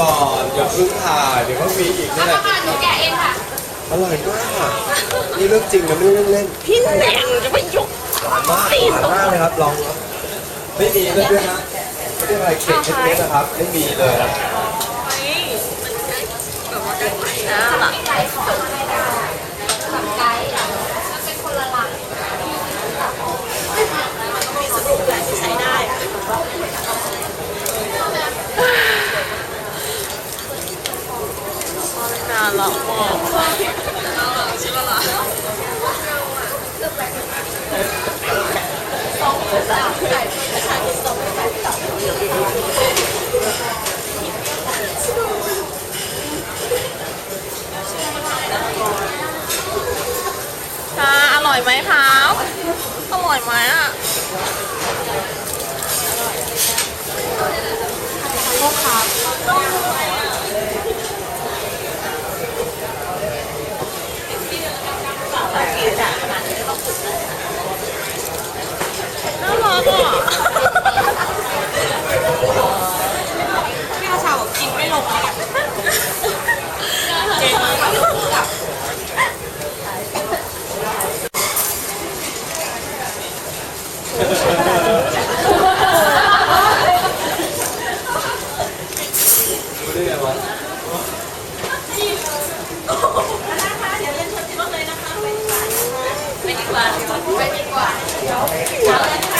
ก่อนอย่าเพิ่งถ่ายเดี๋ยวก็มีอีกนี่แหละค่ะหนูแกะเองค่ะ อร่อยมากนี่เรื่องจริงนะไม่ได้เล่นพี่แหน่งจะไปยกๆหวานมากหวานมากเลยครับลองครับไม่มีเลยด้วยนะไม่ได้อะไรเค็มเม็ดๆนะครับ ไม่มีเลยนะน้ำอะไก่ของทำไก่มันเป็นคนละหลัง สนุกแหละที่ใช้ได้อะน่ารักมากค่ะอร่อยไหมครับอร่อยไหมอะน่ารักอะพี่กระเช้ากินไม่ลงเลยเก่งมาก ไม่ได้ไงวะไปดีกว่าไปดีกว่า